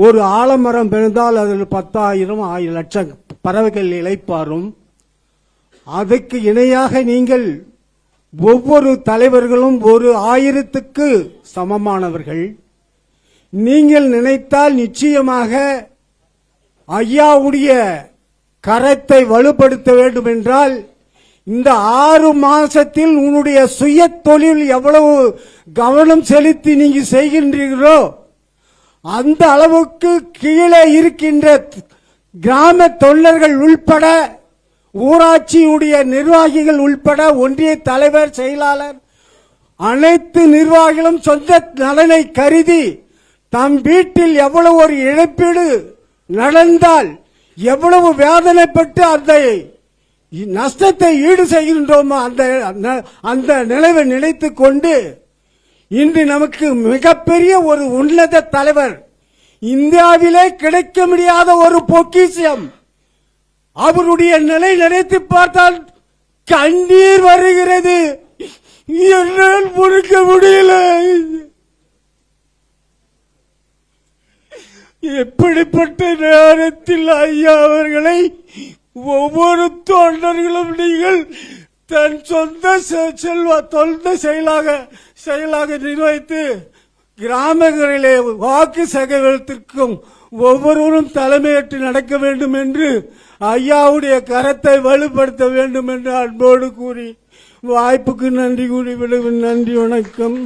ஒரு ஆலமரம் பிறந்தால் அதில் பத்தாயிரம் ஆயிரம் லட்சம் பறவைகள் இழைப்பாரும் அதுக்கு இணையாக நீங்கள் ஒவ்வொரு தலைவர்களும் ஒரு ஆயிரத்துக்கு சமமானவர்கள். நீங்கள் நினைத்தால் நிச்சயமாக ஐயாவுடைய கரத்தை வலுப்படுத்த வேண்டும் என்றால் இந்த ஆறு மாசத்தில் உன்னுடைய சுய தொழில் எவ்வளவு கவனம் செலுத்தி நீங்க செய்கின்றீர்களோ அந்த அளவுக்கு கீழே இருக்கின்ற கிராம தொண்டர்கள் உள்பட ஊராட்சியுடைய நிர்வாகிகள் உள்பட ஒன்றிய தலைவர் செயலாளர் அனைத்து நிர்வாகிகளும் சொந்த நலனை கருதி தம் வீட்டில் எவ்வளவு ஒரு இழப்பீடு நடந்தால் எவ்வளவு வேதனைப்பட்டு அந்த நஷ்டத்தை ஈடு செய்கின்றோமோ அந்த அந்த- அந்த நிலைவை நினைத்துக் கொண்டு இன்று நமக்கு மிகப்பெரிய ஒரு உன்னத தலைவர். இந்தியாவிலே கிடைக்க முடியாத ஒரு பொக்கிஷம். அவருடைய நிலை நினைத்து பார்த்தால் கண்ணீர் வருகிறது. என்னால் பொறுக்க முடியல. எப்படிப்பட்ட நேரத்தில் ஐயா அவர்களை ஒவ்வொரு தொண்டர்களும் நீங்கள் தன் சொந்த செ- செல்வ சொந்த செயலாக செயலாக நிர்வகித்து கிராமங்களிலே வாக்கு சேகரித்திற்கும் ஒவ்வொருவரும் தலைமையேற்று நடக்க வேண்டும் என்று ஐயாவுடைய கரத்தை வலுப்படுத்த வேண்டும் என்று அன்போடு கூறி வாய்ப்புக்கு நன்றி கூறி விடுவேன் நன்றி வணக்கம்.